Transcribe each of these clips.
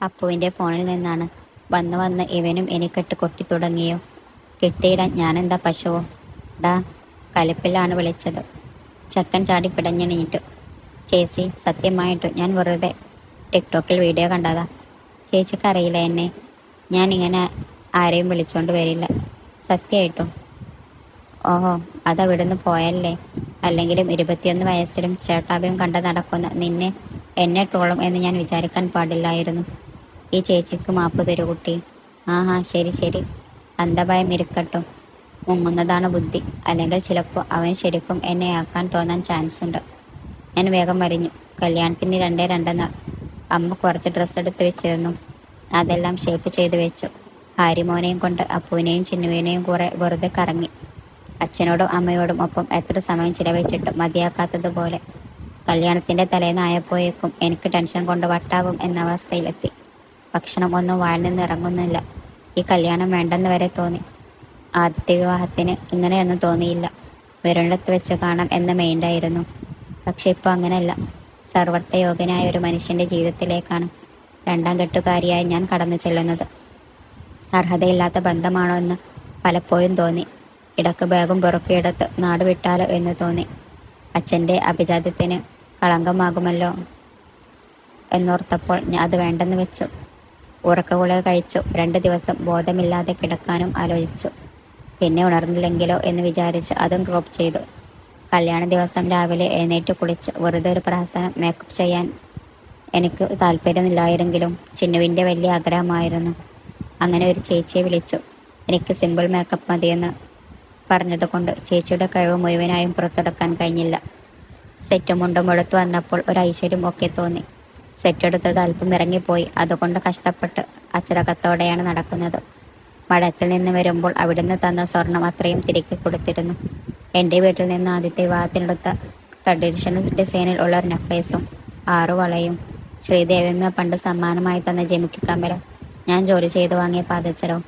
അപ്പുവിന്റെ ഫോണിൽ നിന്നാണ്. വന്ന് വന്ന് ഇവനും എനിക്കെട്ട് കൊട്ടി തുടങ്ങിയോ? കെട്ടിയിടാൻ ഞാനെന്താ പശുവോ? ഡാ കലിപ്പിലാണ് വിളിച്ചത്. ചക്കൻ ചാടി പിടഞ്ഞെണീറ്റു. ചേച്ചി സത്യമായിട്ടു ഞാൻ വെറുതെ ടിക്ടോക്കിൽ വീഡിയോ കണ്ടതാ. ചേച്ചിക്ക് അറിയില്ല എന്നെ. ഞാൻ ഇങ്ങനെ ആരെയും വിളിച്ചോണ്ട് വരില്ല. സത്യമായിട്ടും ഓഹോ അതവിടുന്ന് പോയല്ലേ? അല്ലെങ്കിലും ഇരുപത്തിയൊന്ന് വയസ്സിലും ചേട്ടാഭ്യം കണ്ട് നടക്കുന്ന നിന്നെ എന്നെ ട്രോളും എന്ന് ഞാൻ വിചാരിക്കാൻ പാടില്ലായിരുന്നു. ഈ ചേച്ചിക്ക് മാപ്പ് തരൂ കുട്ടി. ആഹാ ശരി ശരി. അന്ധഭയം ഇരിക്കട്ടും. മുങ്ങുന്നതാണ് ബുദ്ധി. അല്ലെങ്കിൽ ചിലപ്പോൾ അവൻ ശരിക്കും എന്നെ ആക്കാൻ തോന്നാൻ ചാൻസ് ഉണ്ട്. ഞാൻ വേഗം വരിഞ്ഞു കല്യാണത്തിന് രണ്ടേ രണ്ടെന്നാൾ അമ്മ കുറച്ച് ഡ്രസ്സ് എടുത്ത് വെച്ചിരുന്നു. അതെല്ലാം ഷേപ്പ് ചെയ്ത് വെച്ചു. ഹാരിമോനെയും കൊണ്ട് അപ്പുവിനെയും ചിന്നുവിനെയും കുറെ വെറുതെ കറങ്ങി. അച്ഛനോടും അമ്മയോടും ഒപ്പം എത്ര സമയം ചിലവഴിച്ചിട്ടും മതിയാക്കാത്തതുപോലെ. കല്യാണത്തിന്റെ തലേന്നായപ്പോഴേക്കും എനിക്ക് ടെൻഷൻ കൊണ്ട് വട്ടാകും എന്ന അവസ്ഥയിലെത്തി. ഭക്ഷണം ഒന്നും വായിൽ നിന്ന് ഇറങ്ങുന്നില്ല. ഈ കല്യാണം വേണ്ടെന്ന് വരെ തോന്നി. ആദ്യത്തെ വിവാഹത്തിന് ഇങ്ങനെയൊന്നും തോന്നിയില്ല. വിരണ്ടത്ത് വെച്ച് കാണാം എന്ന മെയിൻഡായിരുന്നു പക്ഷെ ഇപ്പോൾ അങ്ങനെയല്ല. സർവർത്ഥ യോഗ്യനായ ഒരു മനുഷ്യന്റെ ജീവിതത്തിലേക്കാണ് രണ്ടാം കെട്ടുകാരിയായി ഞാൻ കടന്നു ചെല്ലുന്നത്. അർഹതയില്ലാത്ത ബന്ധമാണോ എന്ന് പലപ്പോഴും തോന്നി. ഇടയ്ക്ക് ബാഗും പുറക്കിയെടുത്ത് നാട് വിട്ടാലോ എന്ന് തോന്നി. അച്ഛന്റെ അഭിജാത്യത്തിന് കളങ്കമാകുമല്ലോ എന്നോർത്തപ്പോൾ ഞാൻ അത് വേണ്ടെന്ന് വെച്ചു. ഉറക്കഗുളിക കഴിച്ചു. രണ്ട് ദിവസം ബോധമില്ലാതെ കിടക്കാനും ആലോചിച്ചു. പിന്നെ ഉണർന്നില്ലെങ്കിലോ എന്ന് വിചാരിച്ച് അതും ഡ്രോപ്പ് ചെയ്തു. കല്യാണ ദിവസം രാവിലെ എഴുന്നേറ്റ് കുളിച്ച്. വെറുതെ ഒരു പ്രഹസനം മേക്കപ്പ് ചെയ്യാൻ എനിക്ക് താല്പര്യമില്ലായിരുന്നെങ്കിലും ചിന്നുവിന്റെ വലിയ ആഗ്രഹമായിരുന്നു. അങ്ങനെ ഒരു ചേച്ചിയെ വിളിച്ചു. എനിക്ക് സിമ്പിൾ മേക്കപ്പ് മതിയെന്ന് പറഞ്ഞതുകൊണ്ട് ചേച്ചിയുടെ കഴിവ് മുഴുവനായും പുറത്തെടുക്കാൻ കഴിഞ്ഞില്ല. സെറ്റും മുണ്ടും എടുത്തു വന്നപ്പോൾ ഒരു ഐശ്വര്യം ഒക്കെ തോന്നി. സെറ്റ് എടുത്തത് അല്പം ഇറങ്ങിപ്പോയി. അതുകൊണ്ട് കഷ്ടപ്പെട്ട് അച്ചടക്കത്തോടെയാണ് നടക്കുന്നത്. മഠത്തിൽ നിന്ന് വരുമ്പോൾ അവിടുന്ന് തന്ന സ്വർണം അത്രയും തിരികെ കൊടുത്തിരുന്നു. എന്റെ വീട്ടിൽ നിന്ന് ആദ്യത്തെ വിവാഹത്തിനെടുത്ത ട്രഡീഷണൽ ഡിസൈനിൽ ഉള്ള ഒരു നെക്ലേസും ആറു വളയും ശ്രീദേവമ്മ പണ്ട് സമ്മാനമായി തന്ന ജമിക്ക് കമ്പലം ഞാൻ ജോലി ചെയ്തു വാങ്ങിയ പാദച്ചരവും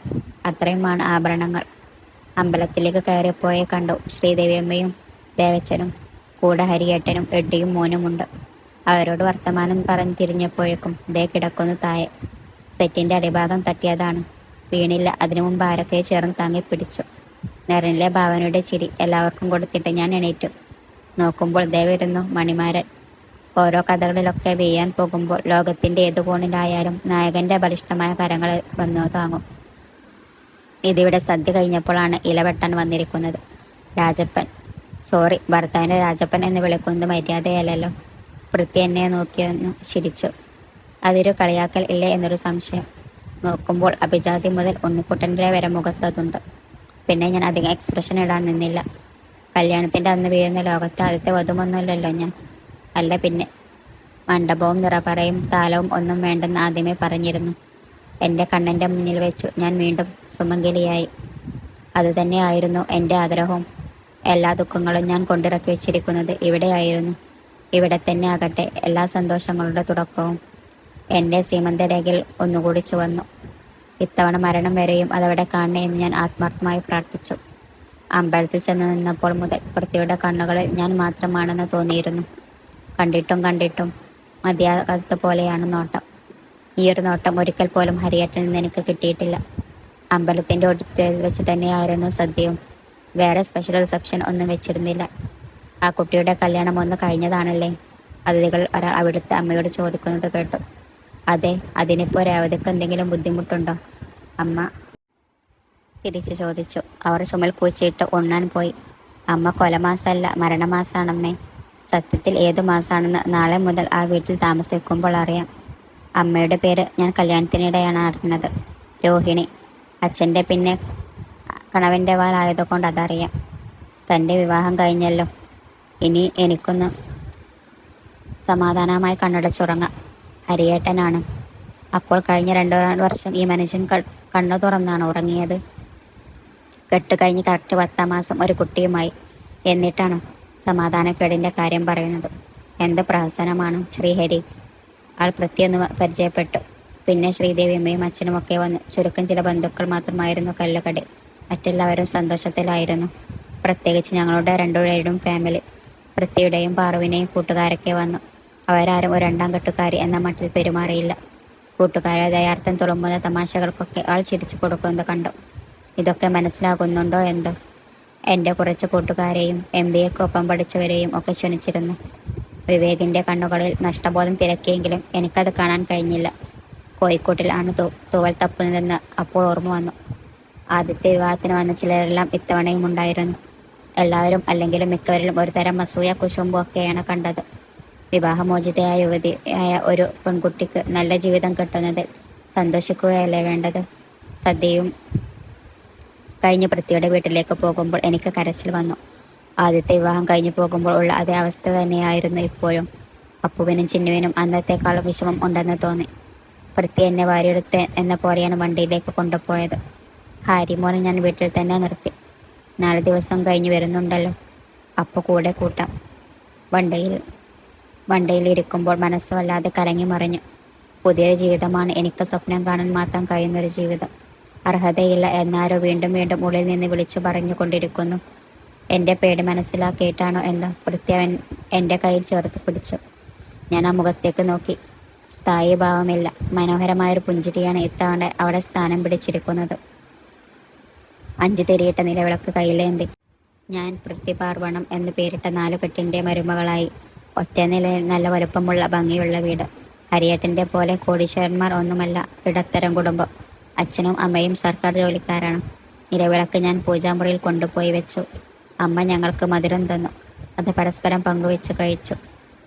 അത്രയുമാണ് ആഭരണങ്ങൾ. അമ്പലത്തിലേക്ക് കയറിപ്പോയെ കണ്ടു ശ്രീദേവിയമ്മയും ദേവച്ചനും കൂടെ ഹരിയേട്ടനും എഡ്ഡിയും മോനുമുണ്ട്. അവരോട് വർത്തമാനം പറഞ്ഞു തിരിഞ്ഞപ്പോഴേക്കും ദേ കിടക്കുന്നു താഴെ സെറ്റിന്റെ അടിഭാഗം തട്ടിയതാണ്. വീണില്ല. അതിനു മുമ്പ് ആരൊക്കെ ചേർന്ന് താങ്ങി പിടിച്ചു. നിറനിലെ ഭാവനയുടെ ചിരി. എല്ലാവർക്കും കൊടുത്തിട്ട് ഞാൻ എണീറ്റു. നോക്കുമ്പോൾ ദേ വരുന്നു മണിമാരൻ. ഓരോ കഥകളിലൊക്കെ വീയാൻ പോകുമ്പോൾ ലോകത്തിന്റെ ഏതു കോണിലായാലും നായകന്റെ ബലിഷ്ടമായ കരങ്ങൾ വന്നു താങ്ങും. ഇതിവിടെ സദ്യ കഴിഞ്ഞപ്പോഴാണ് ഇലവെട്ടൻ വന്നിരിക്കുന്നത്. രാജപ്പൻ. സോറി ഭർത്താവിനെ രാജപ്പൻ എന്ന് വിളിക്കുന്നത് മര്യാദയല്ലല്ലോ. വൃത്തി എന്നെ നോക്കിയെന്ന് ചിരിച്ചു. അതൊരു കളിയാക്കൽ ഇല്ലേ എന്നൊരു സംശയം. നോക്കുമ്പോൾ അഭിജാതി മുതൽ ഉണ്ണിക്കുട്ടന്റെ വരെ മുഖത്തതുണ്ട്. പിന്നെ ഞാൻ അധികം എക്സ്പ്രഷൻ ഇടാൻ നിന്നില്ല. കല്യാണത്തിന്റെ അന്ന് വീഴുന്ന ലോകത്ത് ആദ്യത്തെ വധുമൊന്നുമില്ലല്ലോ ഞാൻ. അല്ല പിന്നെ. മണ്ഡപവും നിറപറയും താലവും ഒന്നും വേണ്ടെന്ന് ആദ്യമേ പറഞ്ഞിരുന്നു. എന്റെ കണ്ണന്റെ മുന്നിൽ വെച്ചു ഞാൻ വീണ്ടും സുമംഗലിയായി. അതുതന്നെയായിരുന്നു എന്റെ ആഗ്രഹവും. എല്ലാ ദുഃഖങ്ങളും ഞാൻ കൊണ്ടിറക്കി വെച്ചിരിക്കുന്നത് ഇവിടെയായിരുന്നു. ഇവിടെ തന്നെ ആകട്ടെ. എല്ലാ സന്തോഷങ്ങളുടെ തുടക്കവും എന്റെ സീമന്തരേഖയിൽ ഒന്നുകൂടി ചുവന്നു. ഇത്തവണ മരണം വരെയും അതവിടെ കാണണേ എന്ന് ഞാൻ ആത്മാർത്ഥമായി പ്രാർത്ഥിച്ചു. അമ്പലത്തിൽ ചെന്ന് നിന്നപ്പോൾ മുതൽ പൃഥ്വിയുടെ കണ്ണുകളിൽ ഞാൻ മാത്രമാണെന്ന് തോന്നിയിരുന്നു. കണ്ടിട്ടും കണ്ടിട്ടും മതിയാകാത്ത പോലെയാണ് നോട്ടം. ഈ ഒരു നോട്ടം ഒരിക്കൽ പോലും ഹരിയേട്ടിൽ നിന്ന് എനിക്ക് കിട്ടിയിട്ടില്ല. അമ്പലത്തിന്റെ ഓഡിറ്റോറിയത്തിൽ വെച്ച് തന്നെയായിരുന്നു സദ്യയും. വേറെ സ്പെഷ്യൽ റിസപ്ഷൻ ഒന്നും വെച്ചിരുന്നില്ല. ആ കുട്ടിയുടെ കല്യാണം ഒന്ന് കഴിഞ്ഞതാണല്ലേ? അതിഥികൾ ഒരാൾ അവിടുത്തെ അമ്മയോട് ചോദിക്കുന്നത് കേട്ടു. അതെ അതിനിപ്പോൾ രേവതിക്ക് എന്തെങ്കിലും ബുദ്ധിമുട്ടുണ്ടോ? അമ്മ തിരിച്ചു ചോദിച്ചു. അവർ ചുമൽ പൂച്ചയിട്ട് ഉണ്ണാൻ പോയി. അമ്മ കൊലമാസമല്ല മരണമാസാണമ്മേ. സത്യത്തിൽ ഏതു മാസമാണെന്ന് നാളെ മുതൽ ആ വീട്ടിൽ താമസിക്കുമ്പോൾ അറിയാം. അമ്മയുടെ പേര് ഞാൻ കല്യാണത്തിനിടെയാണ് അറിഞ്ഞത്. രോഹിണി. അച്ഛന്റെ പിന്നെ കണവന്റെ വാലായതുകൊണ്ട് അതറിയാം. തന്റെ വിവാഹം കഴിഞ്ഞല്ലോ. ഇനി എനിക്കൊന്ന് സമാധാനമായി കണ്ണടച്ചുറങ്ങാം. ഹരിയേട്ടനാണ്. അപ്പോൾ കഴിഞ്ഞ രണ്ടു വർഷം ഈ മനുഷ്യൻ കണ്ണു തുറന്നാണ് ഉറങ്ങിയത്. കെട്ട് കഴിഞ്ഞ് കറക്റ്റ് പത്താം മാസം ഒരു കുട്ടിയുമായി എന്നിട്ടാണ് സമാധാനക്കേടിന്റെ കാര്യം പറയുന്നത്. എന്ത് പ്രഹസനമാണ് ശ്രീഹരി. ആൾ പ്രത്യൊന്ന് പരിചയപ്പെട്ടു. പിന്നെ ശ്രീദേവി അമ്മയും അച്ഛനുമൊക്കെ വന്നു ചുരുക്കം ചില ബന്ധുക്കൾ മാത്രമായിരുന്നു കല്ലുകടി. മറ്റെല്ലാവരും സന്തോഷത്തിലായിരുന്നു. പ്രത്യേകിച്ച് ഞങ്ങളുടെ രണ്ടു രണ്ടുപേരുടെയും ഫാമിലി പൃഥ്വിയുടെയും പാറുവിനെയും കൂട്ടുകാരൊക്കെ വന്നു. അവരാരും ഒരു രണ്ടാം കെട്ടുകാരി എന്ന മട്ടിൽ പെരുമാറിയില്ല. കൂട്ടുകാരെ ദയാർത്ഥം തുളുമ്പുന്ന തമാശകൾക്കൊക്കെ ആൾ ചിരിച്ചു കൊടുക്കുന്നത് കണ്ടു. ഇതൊക്കെ മനസ്സിലാകുന്നുണ്ടോ എന്തോ? എന്റെ കുറച്ച് കൂട്ടുകാരെയും എം ബി എക്കൊപ്പം പഠിച്ചവരെയും ഒക്കെ ക്ഷണിച്ചിരുന്നു. വിവേകിന്റെ കണ്ണുകളിൽ നഷ്ടബോധം തിരക്കിയെങ്കിലും എനിക്കത് കാണാൻ കഴിഞ്ഞില്ല. കോഴിക്കോട്ടിൽ ആണ് തൂ തൂവൽ തപ്പുന്നതെന്ന് അപ്പോൾ ഓർമ്മ വന്നു. ആദ്യത്തെ വിവാഹത്തിന് വന്ന ചിലരെല്ലാം ഇത്തവണയും ഉണ്ടായിരുന്നു. എല്ലാവരും അല്ലെങ്കിൽ മിക്കവരിലും ഒരു തരം അസൂയ കുശുമ്പും ഒക്കെയാണ് കണ്ടത്. വിവാഹമോചിതയായ യുവതിയായ ഒരു പെൺകുട്ടിക്ക് നല്ല ജീവിതം കിട്ടുന്നതിൽ സന്തോഷിക്കുകയല്ലേ വേണ്ടത്? സദ്യയും കഴിഞ്ഞ് പൃഥ്വിയുടെ വീട്ടിലേക്ക് പോകുമ്പോൾ എനിക്ക് കരച്ചിൽ വന്നു. ആദ്യത്തെ വിവാഹം കഴിഞ്ഞു പോകുമ്പോൾ ഉള്ള അതേ അവസ്ഥ തന്നെയായിരുന്നു ഇപ്പോഴും. അപ്പുവിനും ചിന്നുവിനും അന്നത്തെക്കാളും വിഷമം ഉണ്ടെന്ന് തോന്നി. പൃഥ്വി എന്നെ വാരിയെടുത്ത് എന്ന പോലെയാണ് വണ്ടിയിലേക്ക് കൊണ്ടുപോയത്. ഹാരിമോനെ ഞാൻ വീട്ടിൽ തന്നെ നിർത്തി. നാല് ദിവസം കഴിഞ്ഞ് വരുന്നുണ്ടല്ലോ. അപ്പോൾ കൂടെ കൂട്ടാം. വണ്ടയിൽ വണ്ടയിൽ ഇരിക്കുമ്പോൾ മനസ്സ് വല്ലാതെ കലങ്ങി മറിഞ്ഞു. പുതിയൊരു ജീവിതമാണ്. എനിക്ക് സ്വപ്നം കാണാൻ മാത്രം കഴിയുന്നൊരു ജീവിതം. അർഹതയില്ല എന്നാരോ വീണ്ടും വീണ്ടും ഉള്ളിൽ നിന്ന് വിളിച്ചു പറഞ്ഞുകൊണ്ടിരിക്കുന്നു എന്റെ പേടി മനസ്സിലാക്കിയിട്ടാണോ എന്ന് പ്രത്യവൻ എന്റെ കയ്യിൽ ചേർത്ത് പിടിച്ചു. ഞാൻ ആ മുഖത്തേക്ക് നോക്കി. സ്ഥായി ഭാവമില്ല മനോഹരമായൊരു പുഞ്ചിരിയാണ് ഇത്തവണ അവിടെ സ്ഥാനം പിടിച്ചിരിക്കുന്നത്. അഞ്ചു തിരിയിട്ട നിലവിളക്ക് കയ്യിലേന്തി ഞാൻ പൃഥ്വിപാർവണം എന്ന് പേരിട്ട നാലുകെട്ടിന്റെ മരുമകളായി. ഒറ്റ നിലയിൽ നല്ല വലുപ്പമുള്ള ഭംഗിയുള്ള വീട്. ഹരിയേട്ടന്റെ പോലെ കോടീശ്വരന്മാർ ഒന്നുമല്ല ഇടത്തരം കുടുംബം. അച്ഛനും അമ്മയും സർക്കാർ ജോലിക്കാരാണ്. നിലവിളക്ക് ഞാൻ പൂജാമുറിയിൽ കൊണ്ടുപോയി വെച്ചു. അമ്മ ഞങ്ങൾക്ക് മധുരം തന്നു. അത് പരസ്പരം പങ്കുവെച്ചു കഴിച്ചു.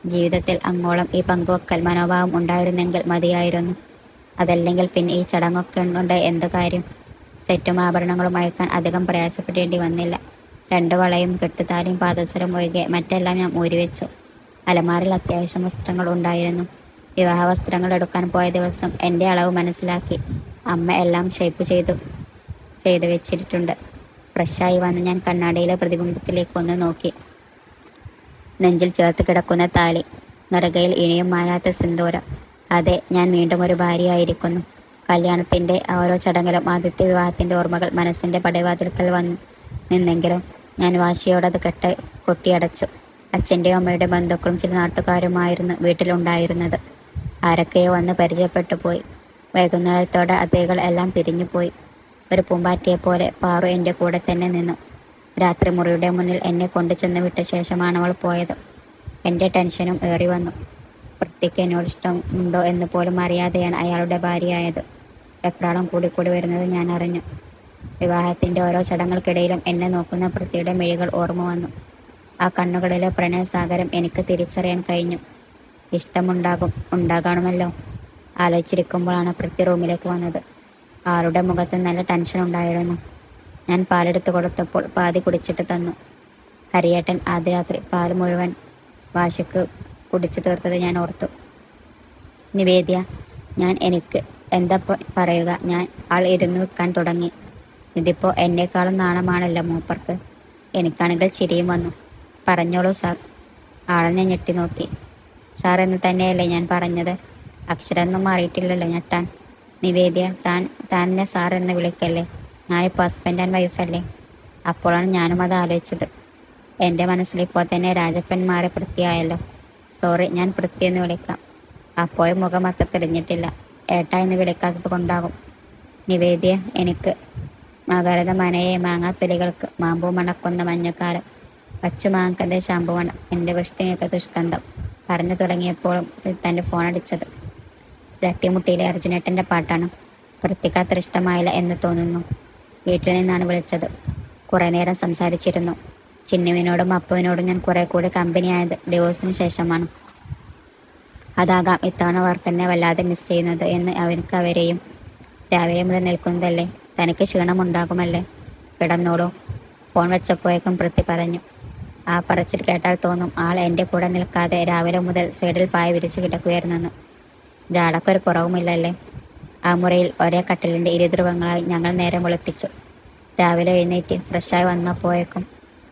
ജീവിതത്തിൽ അങ്ങോളം ഈ പങ്കുവെക്കൽ മനോഭാവം ഉണ്ടായിരുന്നെങ്കിൽ മതിയായിരുന്നു. അതല്ലെങ്കിൽ പിന്നെ ഈ ചടങ്ങൊക്കെ ഉണ്ട് എന്ത് കാര്യം? സെറ്റും ആഭരണങ്ങളും അയക്കാൻ അധികം പ്രയാസപ്പെടേണ്ടി വന്നില്ല. രണ്ട് വളയും കെട്ടുതാലിയും പാദസരം ഒഴികെ മറ്റെല്ലാം ഞാൻ ഊരിവെച്ചു അലമാറിൽ അത്യാവശ്യം വസ്ത്രങ്ങൾ ഉണ്ടായിരുന്നു. വിവാഹ വസ്ത്രങ്ങൾ എടുക്കാൻ പോയ ദിവസം എന്റെ അളവ് മനസ്സിലാക്കി. അമ്മ എല്ലാം ഷേപ്പ് ചെയ്തു ചെയ്തു വെച്ചിട്ടുണ്ട്. ഫ്രഷായി വന്ന് ഞാൻ കണ്ണാടിയിലെ പ്രതിബിംബത്തിലേക്ക് ഒന്ന് നോക്കി. നെഞ്ചിൽ ചേർത്ത് കിടക്കുന്ന താലി നിറകയിൽ ഇനിയും മായാത്ത സിന്ദൂരം. അതെ ഞാൻ വീണ്ടും ഒരു ഭാര്യയായിരിക്കുന്നു. കല്യാണത്തിന്റെ ഓരോ ചടങ്ങിലും ആദ്യത്തെ വിവാഹത്തിന്റെ ഓർമ്മകൾ മനസ്സിന്റെ പടവാതിൽക്കൽ വന്നു നിന്നെങ്കിലും ഞാൻ വാശിയോടെ അത് കെട്ട് കൊട്ടിയടച്ചു. അച്ഛന്റെയും അമ്മയുടെ ബന്ധുക്കളും ചില നാട്ടുകാരുമായിരുന്നു വീട്ടിലുണ്ടായിരുന്നത്. ആരൊക്കെയോ വന്ന് പരിചയപ്പെട്ടു പോയി. വൈകുന്നേരത്തോടെ അതേകൾ എല്ലാം പിരിഞ്ഞു പോയി. ഒരു പൂമ്പാറ്റിയെ പോലെ പാറു എന്റെ കൂടെ തന്നെ നിന്നു. രാത്രി മുറിയുടെ മുന്നിൽ എന്നെ കൊണ്ടു ചെന്ന് വിട്ട ശേഷമാണ് അവൾ പോയത്. എന്റെ ടെൻഷനും ഏറി വന്നു വൃത്തിക്ക് എന്നോട് ഇഷ്ടമുണ്ടോ എന്ന് പോലും അറിയാതെയാണ് അയാളുടെ ഭാര്യയായത്. വെപ്രാളം കൂടിക്കൂടി വരുന്നത് ഞാൻ അറിഞ്ഞു വിവാഹത്തിന്റെ ഓരോ ചടങ്ങൾക്കിടയിലും എന്നെ നോക്കുന്ന പൃഥ്വിയുടെ മിഴികൾ ഓർമ്മ വന്നു. ആ കണ്ണുകളിലെ പ്രണയസാഗരം എനിക്ക് തിരിച്ചറിയാൻ കഴിഞ്ഞു. ഇഷ്ടമുണ്ടാകും ഉണ്ടാകണമല്ലോ. ആലോചിച്ചിരിക്കുമ്പോഴാണ് പൃഥ്വി റൂമിലേക്ക് വന്നത്. ആളുടെ മുഖത്ത് നല്ല ടെൻഷൻ ഉണ്ടായിരുന്നു. ഞാൻ പാലെടുത്ത് കൊടുത്തപ്പോൾ പാതി കുടിച്ചിട്ട് തന്നു. ഹരിയേട്ടൻ ആദ്യ രാത്രി പാൽ മുഴുവൻ വാശിക്ക് കുടിച്ചു തീർത്തത് ഞാൻ ഓർത്തു. നിവേദ്യ ഞാൻ എനിക്ക് എന്താ പറയുക? ഞാൻ ആൾ ഇരുന്ന് വെക്കാൻ തുടങ്ങി. ഇതിപ്പോൾ എന്നെക്കാളും നാണമാണല്ലോ മൂപ്പർക്ക്. എനിക്കാണെങ്കിൽ ചിരിയും വന്നു. പറഞ്ഞോളൂ സാർ. ആളെ ഞാൻ ഞെട്ടി നോക്കി. സാർ എന്ന് തന്നെയല്ലേ ഞാൻ പറഞ്ഞത്? അക്ഷരമൊന്നും മാറിയിട്ടില്ലല്ലോ ഞെട്ടാൻ. നിവേദ്യ താൻ എന്നെ സാർ എന്ന് വിളിക്കല്ലേ? ഞാനിപ്പോൾ ഹസ്ബൻഡ് ആൻഡ് വൈഫല്ലേ അപ്പോഴാണ് ഞാനും അത് ആലോചിച്ചത്. എന്റെ മനസ്സിൽ ഇപ്പോൾ തന്നെ രാജപ്പൻ മാറി സോറി ഞാൻ എന്ന് വിളിക്കാം. അപ്പോഴും മുഖം അത്ര തെളിഞ്ഞിട്ടില്ല. ഏട്ടാ എന്ന് വിളിക്കാത്തത് കൊണ്ടാകും. നിവേദ്യ എനിക്ക്. മകരത മനയെ മാങ്ങാത്തൊലികൾക്ക് മാമ്പൂ മണക്കുന്ന മഞ്ഞക്കാലം. പച്ചുമാങ്കന്റെ ശാമ്പുവണം എന്റെ വൃഷ്ടിനൊക്കെ ദുഷ്കന്ധം. പറഞ്ഞു തുടങ്ങിയപ്പോഴും തന്റെ ഫോൺ അടിച്ചത്. തട്ടിമുട്ടിയിലെ അർജുനേട്ടന്റെ പാട്ടാണ്. വൃത്തിക്ക് ഇഷ്ടമായില്ല എന്ന് തോന്നുന്നു. വീട്ടിൽ നിന്നാണ് വിളിച്ചത്. കുറേ നേരം സംസാരിച്ചിരുന്നു. ചിന്നുവിനോടും അപ്പുവിനോടും ഞാൻ കുറെ കൂടി കമ്പനിയായത്. ഡിവോഴ്സിന് ശേഷമാണ്. അതാകാം ഇത്തവണ വർക്ക് തന്നെ വല്ലാതെ മിസ് ചെയ്യുന്നത് എന്ന് അവനക്ക് അവരെയും രാവിലെ മുതൽ നിൽക്കുന്നതല്ലേ? തനിക്ക് ക്ഷീണമുണ്ടാകുമല്ലേ? കിടന്നോളൂ. ഫോൺ വെച്ചപ്പോഴേക്കും പ്രതി പറഞ്ഞു. ആ പറച്ചിൽ കേട്ടാൽ തോന്നും ആൾ എന്റെ കൂടെ നിൽക്കാതെ രാവിലെ മുതൽ സൈഡിൽ പായ വിരിച്ചു കിടക്കുകയായിരുന്നെന്ന്. ജാടക്കൊരു കുറവുമില്ലല്ലേ? ആ മുറിയിൽ ഒരേ കട്ടിലിന്റെ ഇരുധ്രുവങ്ങളായി ഞങ്ങൾ നേരം വെളുപ്പിച്ചു. രാവിലെ എഴുന്നേറ്റ് ഫ്രഷായി വന്നപ്പോഴേക്കും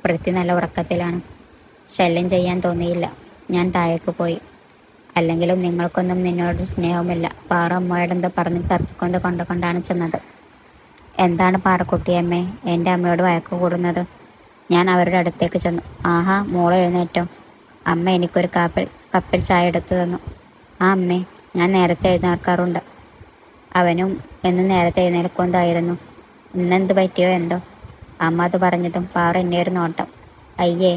പ്രതി നല്ല ഉറക്കത്തിലാണ്. ശല്യം ചെയ്യാൻ തോന്നിയില്ല. ഞാൻ താഴേക്ക് പോയി. അല്ലെങ്കിലും നിങ്ങൾക്കൊന്നും നിന്നോട് സ്നേഹമില്ല പാറ അമ്മയോടെന്തോ പറഞ്ഞ് തർക്കിക്കൊണ്ട് കൊണ്ടുകൊണ്ടാണ് ചെന്നത്. എന്താണ് പാറക്കുട്ടിയമ്മേ എന്റെ അമ്മയോട് വഴക്ക് കൂടുന്നത്? ഞാൻ അവരുടെ അടുത്തേക്ക് ചെന്നു. ആഹാ മോളെ എഴുന്നേറ്റോ. അമ്മ എനിക്കൊരു കാപ്പിൽ കപ്പിൽ ചായ എടുത്തു തന്നു. ആ അമ്മേ ഞാൻ നേരത്തെ എഴുന്നേൽക്കാറുണ്ട്. അവനും എന്നും നേരത്തെ എഴുന്നേൽക്കുന്നതായിരുന്നു ഇന്നെന്ത് പറ്റിയോ എന്തോ? അമ്മ അത് പറഞ്ഞതും പാറ എന്നെ ഒരു നോട്ടം. അയ്യേ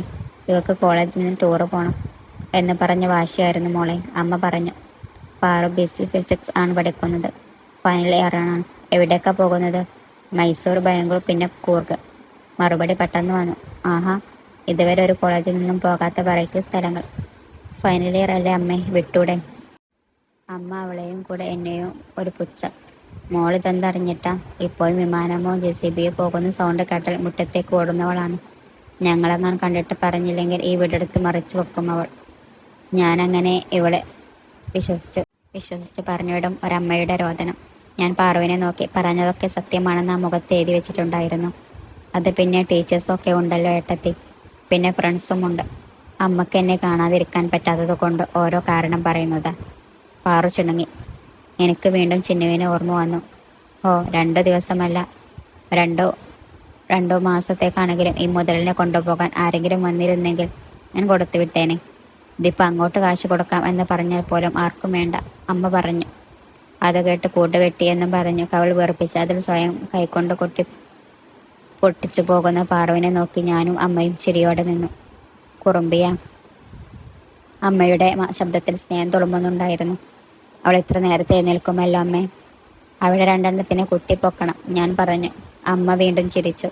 ഇവർക്ക് കോളേജിൽ നിന്ന് ടൂറ് പോകണം എന്ന് പറഞ്ഞ വാശിയായിരുന്നു മോളെ. അമ്മ പറഞ്ഞു പാറു ബി ഫിസിക്സ് ആണ് പഠിക്കുന്നത്. ഫൈനൽ ഇയർ ആണ്. എവിടേക്കാ പോകുന്നത്? മൈസൂർ ബാംഗ്ലൂർ പിന്നെ കൂർഗ്. മറുപടി പെട്ടെന്ന് വന്നു ആഹാ ഇതുവരെ ഒരു കോളേജിൽ നിന്നും പോകാത്ത വെറൈറ്റി സ്ഥലങ്ങൾ. ഫൈനൽ ഇയർ അല്ലേ അമ്മേ? വിട്ടൂടെ. അമ്മ അവളെയും കൂടെ എന്നെയും ഒരു പുച്ഛം മോൾ ഇതെന്തറിഞ്ഞിട്ടാ? ഇപ്പോഴും വിമാനമോ ജെ സി ബിയോ പോകുന്ന സൗണ്ട് കേട്ടാൽ മുറ്റത്തേക്ക് ഓടുന്നവളാണ്. ഞങ്ങളെങ്ങാൻ കണ്ടിട്ട് പറഞ്ഞില്ലെങ്കിൽ ഈ വീടെടുത്ത് മറിച്ചു വെക്കും അവൾ. ഞാനങ്ങനെ ഇവളെ വിശ്വസിച്ചു. വിശ്വസിച്ച് പറഞ്ഞുവിടും ഒരമ്മയുടെ രോദനം. ഞാൻ പാറുവിനെ നോക്കി പറഞ്ഞതൊക്കെ സത്യമാണെന്ന് ആ മുഖത്ത് എഴുതി വെച്ചിട്ടുണ്ടായിരുന്നു. അത് പിന്നെ ടീച്ചേഴ്സൊക്കെ ഉണ്ടല്ലോ ഏട്ടത്തി. പിന്നെ ഫ്രണ്ട്സും ഉണ്ട്. അമ്മയ്ക്ക് എന്നെ കാണാതിരിക്കാൻ പറ്റാത്തത് കൊണ്ട് ഓരോ കാരണം പറയുന്നതാ. പാറു ചുണുങ്ങി. എനിക്ക് വീണ്ടും ചിന്നുവിന് ഓർമ്മ വന്നു. ഓ രണ്ട് ദിവസമല്ല. രണ്ടോ രണ്ടോ മാസത്തേക്കാണെങ്കിലും ഈ മുതലിനെ കൊണ്ടുപോകാൻ ആരെങ്കിലും വന്നിരുന്നെങ്കിൽ ഞാൻ കൊടുത്തു വിട്ടേനെ ഇതിപ്പോൾ അങ്ങോട്ട് കാശ് കൊടുക്കാം എന്ന് പറഞ്ഞാൽ പോലും ആർക്കും വേണ്ട. അമ്മ പറഞ്ഞു. അത് കേട്ട് കൂട്ടുവെട്ടി എന്നും പറഞ്ഞു. കവൾ വെറുപ്പിച്ച് അതിൽ സ്വയം കൈകൊണ്ട് കൊട്ടി പൊട്ടിച്ചു പോകുന്ന പാറുവിനെ നോക്കി ഞാനും അമ്മയും ചിരിയോടെ നിന്നു. കുറുമ്പിയ അമ്മയുടെ ശബ്ദത്തിൽ സ്നേഹം തുളുമ്പുന്നുണ്ടായിരുന്നു. അവൾ ഇത്ര നേരത്തെ എഴുന്നേൽക്കുമല്ലോ അമ്മേ? അവിടെ രണ്ടെണ്ണത്തിനെ കുത്തിപ്പൊക്കണം ഞാൻ പറഞ്ഞു. അമ്മ വീണ്ടും ചിരിച്ചു.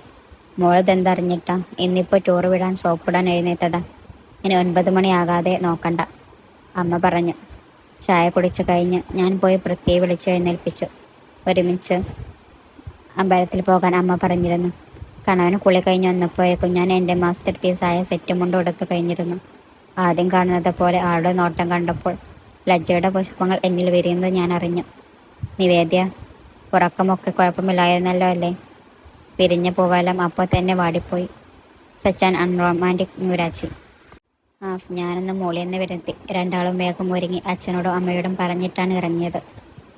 മോളതെന്തറിഞ്ഞിട്ടാ? ഇന്നിപ്പോൾ ടൂർ വിടാൻ സോപ്പിടാൻ എഴുന്നേറ്റതാ. ഇനി ഒൻപത് മണിയാകാതെ നോക്കണ്ട. അമ്മ പറഞ്ഞു. ചായ കുടിച്ചു കഴിഞ്ഞ് ഞാൻ പോയി പൃഥ്വിയെ വിളിച്ചു എഴുന്നേൽപ്പിച്ചു. ഒരുമിച്ച് അമ്പലത്തിൽ പോകാൻ അമ്മ പറഞ്ഞിരുന്നു. കണവന് കുളി കഴിഞ്ഞ് വന്നപ്പോഴേക്കും ഞാൻ എന്റെ മാസ്റ്റർ പീസായ സെറ്റും കൊണ്ട് കൊടുത്തു കഴിഞ്ഞിരുന്നു. ആദ്യം കാണുന്നത് പോലെ ആളുടെ നോട്ടം കണ്ടപ്പോൾ ലജ്ജയുടെ പുഷ്പങ്ങൾ എന്നിൽ വിരിയുന്നത് ഞാൻ അറിഞ്ഞു. നിവേദ്യ ഉറക്കമൊക്കെ കുഴപ്പമില്ലായിരുന്നല്ലോ അല്ലേ? വിരിഞ്ഞ പൂവെല്ലാം അപ്പോൾ തന്നെ വാടിപ്പോയി. സച്ചാൻ അൺറൊമാന്റിക് ന്യൂരാച്ചി ഞാനൊന്ന് മൂളിയെന്ന് വരുത്തി രണ്ടാളും വേഗം ഒരുങ്ങി അച്ഛനോടും അമ്മയോടും പറഞ്ഞിട്ടാണ് ഇറങ്ങിയത്.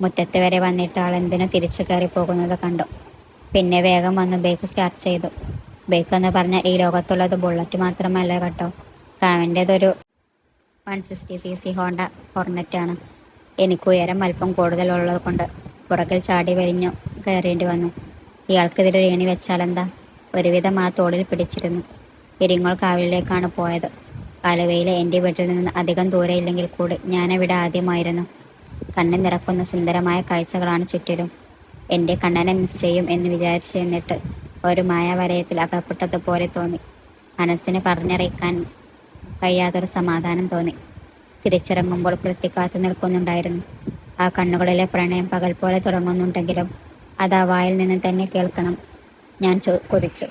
മുറ്റത്ത് വരെ വന്നിട്ട് ആൾ എന്തിനു തിരിച്ചു കയറി പോകുന്നത് കണ്ടു. പിന്നെ വേഗം വന്ന് ബൈക്ക് സ്റ്റാർട്ട് ചെയ്തു. ബൈക്ക് എന്ന് പറഞ്ഞാൽ ഈ ലോകത്തുള്ളത് ബുള്ളറ്റ് മാത്രമല്ല കേട്ടോ. കാവിന്റെതൊരു one sixty C C Honda ഹോർണറ്റാണ് എനിക്ക് ഉയരം അല്പം കൂടുതലുള്ളത് കൊണ്ട് പുറകിൽ ചാടി വലിഞ്ഞു കയറേണ്ടി വന്നു. ഇയാൾക്കെതിരെ ഏണി വെച്ചാലെന്താ ഒരുവിധം ആ തോളിൽ പിടിച്ചിരുന്നു. ഇരിങ്ങോൾ കാവിലേക്കാണ് പോയത്. ആലുവയിലെ എന്റെ വീട്ടിൽ നിന്ന് അധികം ദൂരമില്ലെങ്കിൽ കൂടി ഞാനവിടെ ആദ്യമായിരുന്നു. കണ്ണിൽ നിറക്കുന്ന സുന്ദരമായ കാഴ്ചകളാണ് ചുറ്റിലും. എന്റെ കണ്ണനെ മിസ് ചെയ്യും എന്ന് വിചാരിച്ചു എന്നിട്ട് ഒരു മായാവലയത്തിൽ അകപ്പെട്ടതുപോലെ തോന്നി. മനസ്സിന് പറഞ്ഞറിയിക്കാൻ കഴിയാത്തൊരു സമാധാനം തോന്നി. തിരിച്ചിറങ്ങുമ്പോൾ പ്രത്യേകാത്തു നിൽക്കുന്നുണ്ടായിരുന്നു. ആ കണ്ണുകളിലെ പ്രണയം പകൽ പോലെ തുടങ്ങുന്നുണ്ടെങ്കിലും അത് ആ വായിൽ നിന്ന് തന്നെ കേൾക്കണം. ഞാൻ കൊതിച്ചു.